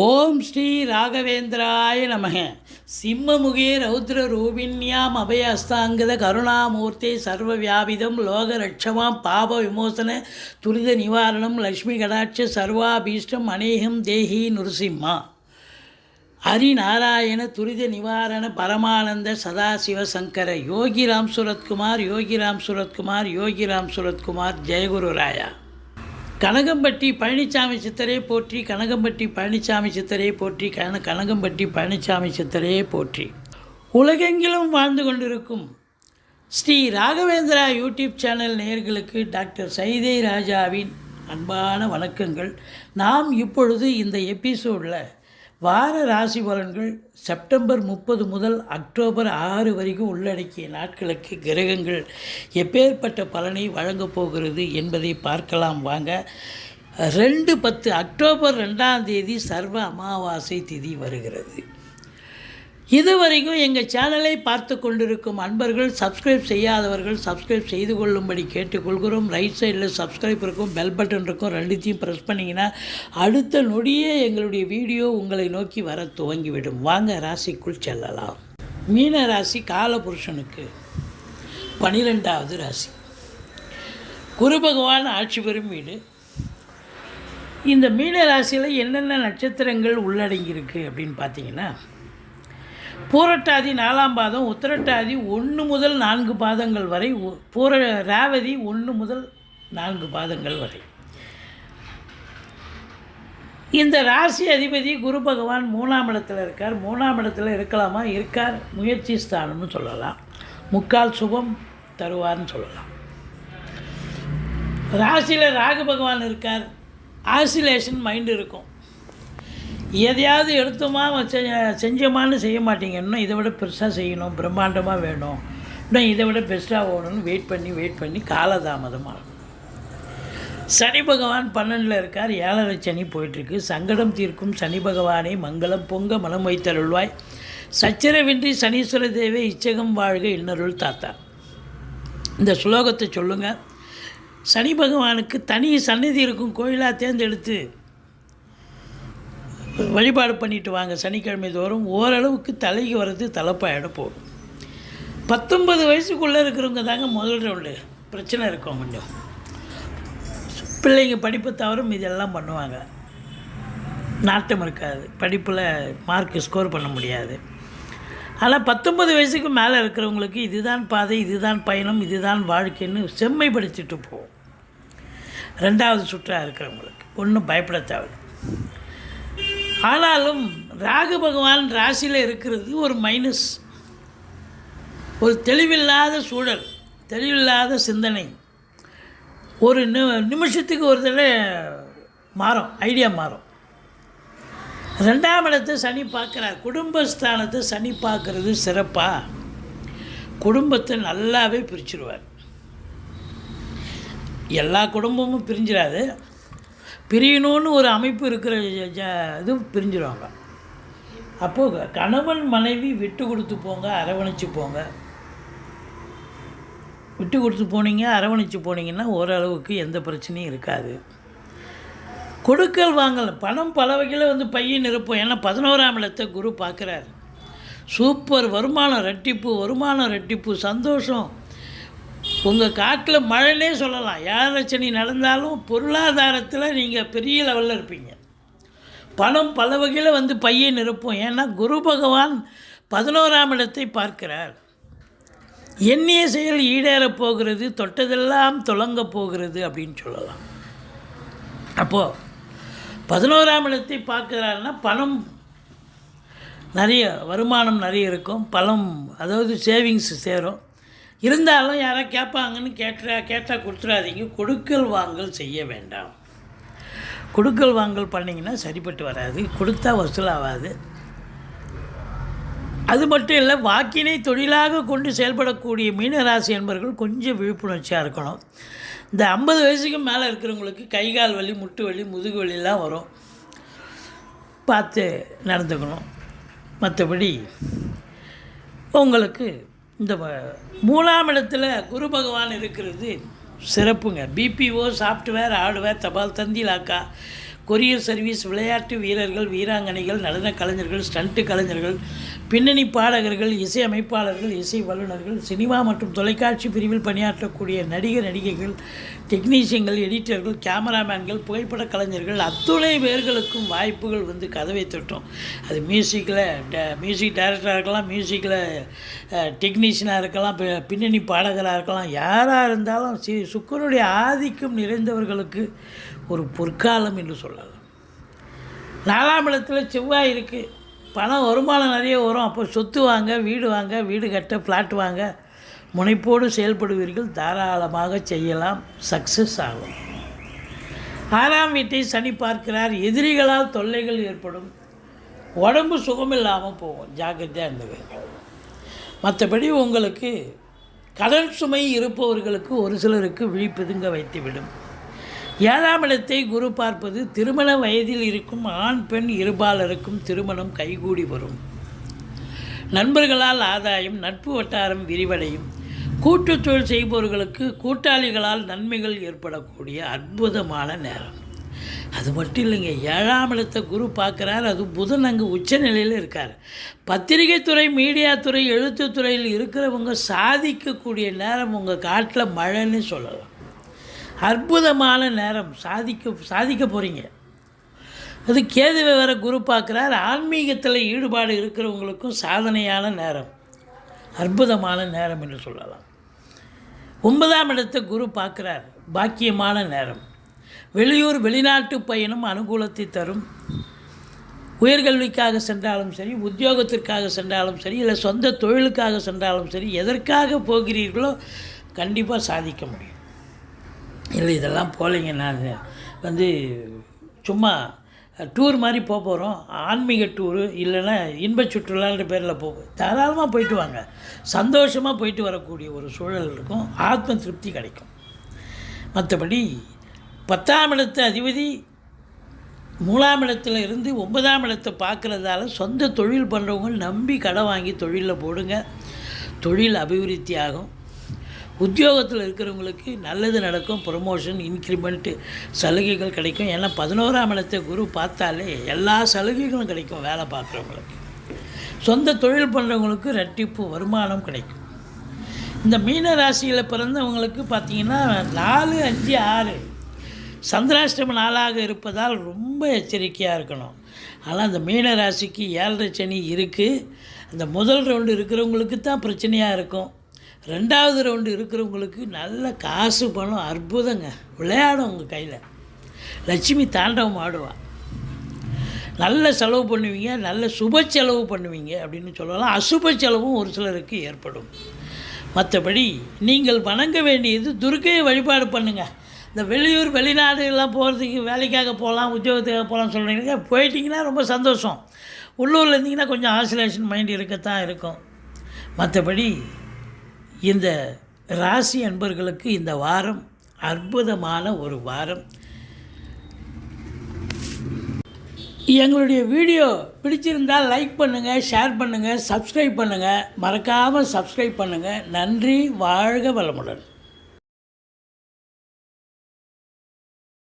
ஓம் ஸ்ரீ ராகவேந்திராய நமக. சிம்மமுகே ரௌத்ர ரூபிண்யாம் அபயஸ்தாங்கத கருணாமூர்த்தி சர்வ வியாபிதம் லோக ரட்சமாம் பாப விமோசன துரித நிவாரணம் லக்ஷ்மி கடாட்ச சர்வாபீஷ்டம் அநேகம் தேஹி நுருசிம்மா. ஹரிநாராயண துரித நிவாரண பரமானந்த சதாசிவ சங்கர யோகிராம் சுரத்குமார் யோகிராம் சுரத்குமார் யோகிராம் சுரத்குமார் ஜெயகுரு ராயா. கனகம்பட்டி பழனிசாமி சித்தரே போற்றி கனகம்பட்டி பழனிசாமி சித்தரே போற்றி கன கனகம்பட்டி பழனிசாமி சித்தரே போற்றி. உலகெங்கிலும் வாழ்ந்து கொண்டிருக்கும் ஸ்ரீ ராகவேந்திரா யூடியூப் சேனல் நேயர்களுக்கு டாக்டர் சைதை ராஜாவின் அன்பான வணக்கங்கள். நாம் இப்பொழுது இந்த எபிசோடில் வார ராசி பலன்கள் செப்டம்பர் முப்பது முதல் அக்டோபர் ஆறு வரைக்கும் உள்ளடக்கிய நாட்களுக்கு கிரகங்கள் எப்பேற்பட்ட பலனை வழங்கப் போகிறது என்பதை பார்க்கலாம் வாங்க. ரெண்டு பத்து அக்டோபர் ரெண்டாம் தேதி சர்வ அமாவாசை திதி வருகிறது. இதுவரைக்கும் எங்கள் சேனலை பார்த்து கொண்டிருக்கும் அன்பர்கள் சப்ஸ்கிரைப் செய்யாதவர்கள் சப்ஸ்கிரைப் செய்து கொள்ளும்படி கேட்டுக்கொள்கிறோம். ரைட் சைடில் சப்ஸ்கிரைப் இருக்கும் பெல் பட்டன் இருக்கும் ரெண்டுத்தையும் ப்ரெஸ் பண்ணிங்கன்னா அடுத்த நொடியே எங்களுடைய வீடியோ உங்களை நோக்கி வர துவங்கிவிடும். வாங்க ராசிக்குள் செல்லலாம். மீன ராசி காலபுருஷனுக்கு பனிரெண்டாவது ராசி. குரு பகவான் ஆட்சி பெறும் வீடு. இந்த மீன ராசியில் என்னென்ன நட்சத்திரங்கள் உள்ளடங்கியிருக்கு அப்படின்னு பார்த்தீங்கன்னா பூரட்டாதி நாலாம் பாதம் உத்திரட்டாதி ஒன்று முதல் நான்கு பாதங்கள் வரை உ- பூர ராவதி ஒன்று முதல் நான்கு பாதங்கள் வரை. இந்த ராசி அதிபதி குரு பகவான் மூணாம் இடத்துல இருக்கார். மூணாம் இடத்துல இருக்கலாமா? இருக்கார். முயற்சி ஸ்தானம்னு சொல்லலாம். முக்கால் சுபம் தருவார்னு சொல்லலாம். ராசியில் ராகு பகவான் இருக்கார். ஆசிலேஷன் மைண்டு இருக்கும். எதையாவது எடுத்தோமா செ- செஞ்சோமான்னு செய்ய மாட்டீங்க. இன்னும் இதை விட பெருசாக செய்யணும். பிரம்மாண்டமாக வேணும். இன்னும் இதை விட பெஸ்ட்டாக ஓடணும்னு வெயிட் பண்ணி வெயிட் பண்ணி காலதாமதமாக சனி பகவான் பன்னெண்டில் இருக்கார். ஏழரை சனி போயிட்டுருக்கு. சங்கடம் தீர்க்கும் சனி பகவானை மங்களம் பொங்க மனம் வைத்தருள்வாய். சச்சரவின்றி சனீஸ்வர தேவே இச்சகம் வாழ்க இன்னருள் தாத்தா. இந்த ஸ்லோகத்தை சொல்லுங்கள் சனி பகவானுக்கு தனி சந்நிதி இருக்கும் கோயிலாக தேர்ந்தெடுத்து வழிபாடு பண்ணிட்டு வாங்க சனிக்கிழமை தோறும். ஓரளவுக்கு தலைக்கு வர்றது தலைப்பாயிட போகும். பத்தொன்பது வயசுக்குள்ளே இருக்கிறவங்க தாங்க முதல் ரவுண்டு பிரச்சனை இருக்கும் கொஞ்சம். பிள்ளைங்க படிப்பை தவறும் இதெல்லாம் பண்ணுவாங்க. நாட்டம் இருக்காது. படிப்பில் மார்க் ஸ்கோர் பண்ண முடியாது. ஆனால் பத்தொன்பது வயசுக்கு மேலே இருக்கிறவங்களுக்கு இதுதான் பாதை இதுதான் பயணம் இதுதான் வாழ்க்கைன்னு செம்மைப்படுத்திட்டு போகும். ரெண்டாவது சுற்றாக இருக்கிறவங்களுக்கு. ஒன்றும் பயப்பட தேவை ஆனாலும் ராகு பகவான் ராசியில் இருக்கிறது ஒரு மைனஸ் ஒரு தெளிவில்லாத சூழல் தெளிவில்லாத சிந்தனை. ஒரு நி நிமிஷத்துக்கு ஒரு தடவை மாறும் ஐடியா மாறும். ரெண்டாம் இடத்தை சனி பார்க்குறார். குடும்பஸ்தானத்தை சனி பார்க்குறது சிறப்பாக குடும்பத்தை நல்லாவே பிரிச்சிருவார். எல்லா குடும்பமும் பிரிஞ்சிடாது பிரியணும்னு ஒரு அமைப்பு இருக்கிற ஜ- இது பிரிஞ்சிருவாங்க. அப்போது கணவன் மனைவி விட்டு கொடுத்து போங்க அரவணைச்சு போங்க. விட்டு கொடுத்து போனீங்க அரவணைச்சு போனீங்கன்னா ஓரளவுக்கு எந்த பிரச்சனையும் இருக்காது. கொடுக்கல் வாங்கல் பணம் பல வகையில் வந்து பையன் நிரப்பும். ஏன்னா பதினோராம் இடத்தை குரு பார்க்குறாரு. சூப்பர் வருமானம் ரெட்டிப்பு வருமானம் ரெட்டிப்பு சந்தோஷம். உங்கள் காட்டில் மழைனே சொல்லலாம். யாரச்சனி நடந்தாலும் பொருளாதாரத்தில் நீங்கள் பெரிய லெவலில் இருப்பீங்க. பணம் பல வகையில் வந்து பையை நிரப்பும். ஏன்னா குரு பகவான் பதினோராம் இடத்தை பார்க்கிறார். எண்ணிய செயல் ஈடேறப் போகிறது தொட்டதெல்லாம் தொடங்க போகிறது அப்படின்னு சொல்லலாம். அப்போது பதினோராம் இடத்தை பார்க்குறாருன்னா பணம் நிறைய வருமானம் நிறைய இருக்கும். பணம் அதாவது சேவிங்ஸ் சேரும். இருந்தாலும் யாரா கேட்பாங்கன்னு கேட்டா கேட்டால் கொடுத்துடாதீங்க கொடுக்கல் வாங்கல் செய்ய வேண்டாம். கொடுக்கல் வாங்கல் பண்ணிங்கன்னா சரிப்பட்டு வராது. கொடுத்தா வசூலாகாது அது மட்டும் இல்லை வாக்கினை தொழிலாக கொண்டு செயல்படக்கூடிய மீனராசி என்பவர்கள் கொஞ்சம் விழிப்புணர்ச்சியாக இருக்கணும். இந்த ஐம்பது வயசுக்கு மேலே இருக்கிறவங்களுக்கு கை கால் வலி முட்டு வலி முதுகு வலிலாம் வரும். பார்த்து நடந்துக்கணும். மற்றபடி உங்களுக்கு இந்த மூணாம் இடத்துல குரு பகவான் இருக்கிறது சிறப்புங்க. பிபிஓ சாஃப்ட்வேர் ஹார்ட்வேர் தபால் தந்தி லாக்கா கொரியர் சர்வீஸ் விளையாட்டு வீரர்கள் வீராங்கனைகள் நடன கலைஞர்கள் ஸ்டண்ட்டு கலைஞர்கள் பின்னணி பாடகர்கள் இசை அமைப்பாளர்கள் இசை வல்லுநர்கள் சினிமா மற்றும் தொலைக்காட்சி பிரிவில் பணியாற்றக்கூடிய நடிகர் நடிகைகள் டெக்னீஷியன்கள் எடிட்டர்கள் கேமராமேன்கள் புகைப்பட கலைஞர்கள் அத்துணை பேர்களுக்கும் வாய்ப்புகள் வந்து கதவை தொட்டோம். அது மியூசிக்கில் மியூசிக் டைரக்டராக இருக்கலாம் மியூசிக்கில் டெக்னீஷியனாக இருக்கலாம் பின்னணி பாடகராக இருக்கலாம் யாராக இருந்தாலும் சி சுக்கரனுடைய ஆதிக்கம் நிறைந்தவர்களுக்கு ஒரு பொற்காலம் என்று சொல்லலாம். நாலாம் இடத்துல செவ்வாய் இருக்குது பணம் வருமானம் நிறைய வரும். அப்போ சொத்து வாங்க வீடு வாங்க வீடு கட்ட ஃப்ளாட் வாங்க. முனைப்போடு செயல்படுவீர்கள். தாராளமாக செய்யலாம். சக்ஸஸ் ஆகும். ஆறாம் வீட்டை சனி பார்க்கிறார். எதிரிகளால் தொல்லைகள் ஏற்படும். உடம்பு சுகமில்லாமல் போகும். ஜாக்கிரதையாக இருந்தது மற்றபடி உங்களுக்கு கடன் சுமை இருப்பவர்களுக்கு ஒரு சிலருக்கு விழிப்புதுங்க வைத்துவிடும். ஏழாம் இடத்தை குரு பார்ப்பது திருமண வயதில் இருக்கும் ஆண் பெண் இருபாலருக்கும் திருமணம் கைகூடி வரும். நண்பர்களால் ஆதாயம் நட்பு வட்டாரம் விரிவடையும். கூட்டு தொழில் செய்பவர்களுக்கு கூட்டாளிகளால் நன்மைகள் ஏற்படக்கூடிய அற்புதமான நேரம். அது மட்டும் இல்லைங்க ஏழாம் இடத்தை குரு பார்க்குறார் அது புதன் அங்கே உச்சநிலையில் இருக்கார். பத்திரிகை துறை மீடியா துறை எழுத்துத் துறையில் இருக்கிறவங்க சாதிக்கக்கூடிய நேரம் உங்கள் காட்டில் மழைன்னு சொல்லலாம். அற்புதமான நேரம். சாதிக்க சாதிக்க போகிறீங்க அது கேதுவை வேற குரு பார்க்குறார். ஆன்மீகத்தில் ஈடுபாடு இருக்கிறவங்களுக்கும் சாதனையான நேரம். அற்புதமான நேரம் என்று சொல்லலாம். ஒன்பதாம் இடத்தை குரு பார்க்குறார். பாக்கியமான நேரம். வெளியூர் வெளிநாட்டு பயணம் அனுகூலத்தை தரும். உயர்கல்விக்காக சென்றாலும் சரி உத்தியோகத்திற்காக சென்றாலும் சரி இல்லை சொந்த தொழிலுக்காக சென்றாலும் சரி எதற்காக போகிறீர்களோ கண்டிப்பாக சாதிக்க முடியும். இல்லை இதெல்லாம் போகலைங்க நான் வந்து சும்மா டூர் மாதிரி போக போகிறோம் ஆன்மீக டூரு இல்லைன்னா இன்ப சுற்றுலான்ற பேரில் போகும் தாராளமாக போயிட்டு வாங்க. சந்தோஷமாக போயிட்டு வரக்கூடிய ஒரு சூழல் இருக்கும். ஆத்ம திருப்தி கிடைக்கும். மற்றபடி பத்தாம் இடத்து அதிபதி மூணாம் இடத்துல இருந்து ஒன்பதாம் இடத்தை பார்க்குறதால சொந்த தொழில் பண்ணுறவங்க நம்பி கடை வாங்கி தொழிலில் போடுங்க. தொழில் அபிவிருத்தி ஆகும். உத்தியோகத்தில் இருக்கிறவங்களுக்கு நல்லது நடக்கும் ப்ரொமோஷன் இன்க்ரிமெண்ட்டு சலுகைகள் கிடைக்கும். ஏன்னா பதினோராம் இடத்தை குரு பார்த்தாலே எல்லா சலுகைகளும் கிடைக்கும் வேலை பார்க்குறவங்களுக்கு. சொந்த தொழில் பண்ணுறவங்களுக்கு ரெட்டிப்பு வருமானம் கிடைக்கும். இந்த மீன ராசியில் பிறந்தவங்களுக்கு பார்த்திங்கன்னா நாலு அஞ்சு ஆறு சந்திராஷ்டம நாளாக இருப்பதால் ரொம்ப எச்சரிக்கையாக இருக்கணும். ஆனால் அந்த மீன ராசிக்கு ஏழரை சனி இருக்குது அந்த முதல் ரவுண்டு இருக்கிறவங்களுக்கு தான் பிரச்சனையாக இருக்கும். ரெண்டாவது ரவுண்டு இருக்கிறவங்களுக்கு நல்ல காசு பணம் அற்புதங்க. விளையாடும் உங்கள் கையில். லட்சுமி தாண்டவம் ஆடுவான் நல்ல செலவு பண்ணுவீங்க நல்ல சுப செலவு பண்ணுவீங்க அப்படின்னு சொல்லலாம். அசுப செலவும் ஒரு சிலருக்கு ஏற்படும். மற்றபடி நீங்கள் வணங்க வேண்டியது துர்க்கையை வழிபாடு பண்ணுங்கள் இந்த வெளியூர் வெளிநாடு எல்லாம் போகிறதுக்கு வேலைக்காக போகலாம் உத்தியோகத்துக்காக போகலாம்னு சொல்கிறீங்க போயிட்டீங்கன்னா ரொம்ப சந்தோஷம். உள்ளூரில் இருந்தீங்கன்னா கொஞ்சம் ஆசிலேஷன் மைண்ட் இருக்கத்தான் இருக்கும். மற்றபடி இந்த ராசி அன்பர்களுக்கு இந்த வாரம் அற்புதமான ஒரு வாரம். எங்களுடைய வீடியோ பிடிச்சிருந்தால் லைக் பண்ணுங்கள் ஷேர் பண்ணுங்கள் சப்ஸ்கிரைப் பண்ணுங்கள் மறக்காமல் சப்ஸ்கிரைப் பண்ணுங்கள் நன்றி வாழ்க வளமுடன்.